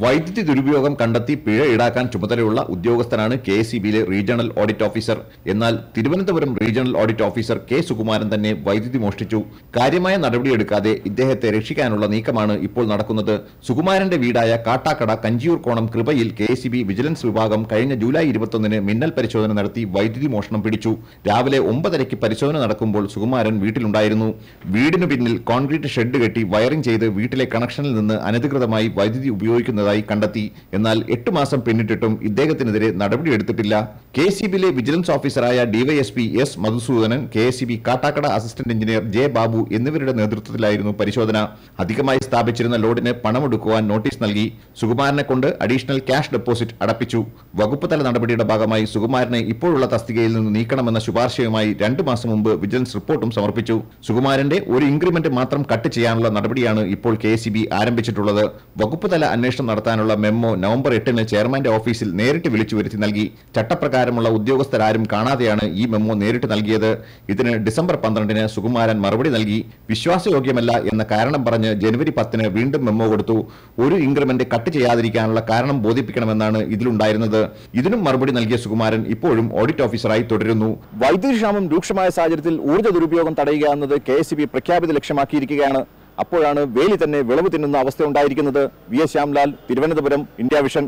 വൈദ്യുതി ദുരുപയോഗം കണ്ടെത്തി പിഴ ഈടാക്കാൻ ചുമതലയുള്ള ഉദ്യോഗസ്ഥനാണ് K S regional audit officer. എന്നാൽ Thiruvananthapuram regional audit officer K Sukumaran തന്നെ വൈദ്യുതി മോഷ്ടിച്ചു. കാര്യമായ നടപടിയെടുക്കാതെ ഇദ്ദേഹത്തെ രക്ഷിക്കാനുള്ള നീക്കമാണ് ഇപ്പോൾ നടക്കുന്നത്. സുകുമാരന്റെ വീടായ കാട്ടാക്കട കഞ്ചിയൂർ കോണം കൃപയിൽ കെ വിജിലൻസ് വിഭാഗം കഴിഞ്ഞ ജൂലൈ ഇരുപത്തൊന്നിന് മിന്നൽ പരിശോധന നടത്തി വൈദ്യുതി മോഷണം പിടിച്ചു. രാവിലെ ഒമ്പതരയ്ക്ക് പരിശോധന നടക്കുമ്പോൾ സുകുമാരൻ വീട്ടിലുണ്ടായിരുന്നു. വീടിനു പിന്നിൽ കോൺക്രീറ്റ് ഷെഡ് കെട്ടി വയറിംഗ് ചെയ്ത് വീട്ടിലെ കണക്ഷനിൽ നിന്ന് അനധികൃതമായി വൈദ്യുതി ഉപയോഗിക്കുന്നതായി കണ്ടെത്തി. എന്നാൽ എട്ട് മാസം പിന്നിട്ടിട്ടും ഇദ്ദേഹത്തിനെതിരെ നടപടിയെടുത്തിട്ടില്ല കെ സി ബിയിലെ വിജിലൻസ് ഓഫീസറായ DYSP S Madhusoodanan K S B Kattakada assistant engineer J Babu എന്നിവരുടെ നേതൃത്വത്തിലായിരുന്നു പരിശോധന. അധികമായി സ്ഥാപിച്ചിരുന്ന ലോഡിന് പണമെടുക്കുവാൻ നോട്ടീസ് നൽകി. സുകുമാരനെ കൊണ്ട് അഡീഷണൽ ക്യാഷ് ഡെപ്പോസിറ്റ് അടപ്പിച്ചു. വകുപ്പ് തല നടപടിയുടെ ഭാഗമായി സുകുമാരനെ ഇപ്പോഴുള്ള തസ്തികയിൽ നിന്ന് നീക്കണമെന്ന ശുപാർശയുമായി രണ്ടു മാസം മുമ്പ് വിജിലൻസ് റിപ്പോർട്ടും സമർപ്പിച്ചു. സുകുമാരന്റെ ഒരു ഇൻക്രിമെന്റ് മാത്രം കട്ട് ചെയ്യാനുള്ള നടപടിയാണ് ഇപ്പോൾ കെ ആരംഭിച്ചിട്ടുള്ളത്. വകുപ്പ് തല അന്വേഷണം നടത്താനുള്ള മെമ്മോ നവംബർ എട്ടിന് ചെയർമാന്റെ ഓഫീസിൽ നേരിട്ട് വിളിച്ചു വരുത്തി നൽകി. ചട്ടപ്രകാരമുള്ള ഉദ്യോഗസ്ഥരാരും കാണാതെയാണ് ഈ മെമ്മോ നേരിട്ട് നൽകിയത്. ഇതിന് ഡിസംബർ പന്ത്രണ്ടിന് സുകുമാരൻ മറുപടി നൽകി. വിശ്വാസയോഗ്യമല്ല എന്ന കാരണം പറഞ്ഞ് ജനുവരി പത്തിന് വീണ്ടും മെമ്മോ കൊടുത്തു. ഒരു ഇൻക്രിമെന്റ് കട്ട് ചെയ്യാതിരിക്കാനുള്ള കാരണം ബോധിപ്പിക്കണമെന്നാണ് ഇതിലുണ്ടായിരുന്നത്. ഇതിനും മറുപടി നൽകിയ സുകുമാരൻ ഇപ്പോഴും ഓഡിറ്റ് ഓഫീസറായി തുടരുന്നു. വൈദ്യുതി ക്ഷാമം രൂക്ഷമായ സാഹചര്യത്തിൽ ഊർജ ദുരുപയോഗം തടയുക എന്നത് കെ പ്രഖ്യാപിത ലക്ഷ്യമാക്കിയിരിക്കുകയാണ്. അപ്പോഴാണ് വേലി തന്നെ വിളവ് തിന്നുന്ന അവസ്ഥ ഉണ്ടായിരിക്കുന്നത്. V S Shyamlal Thiruvananthapuram India Vision.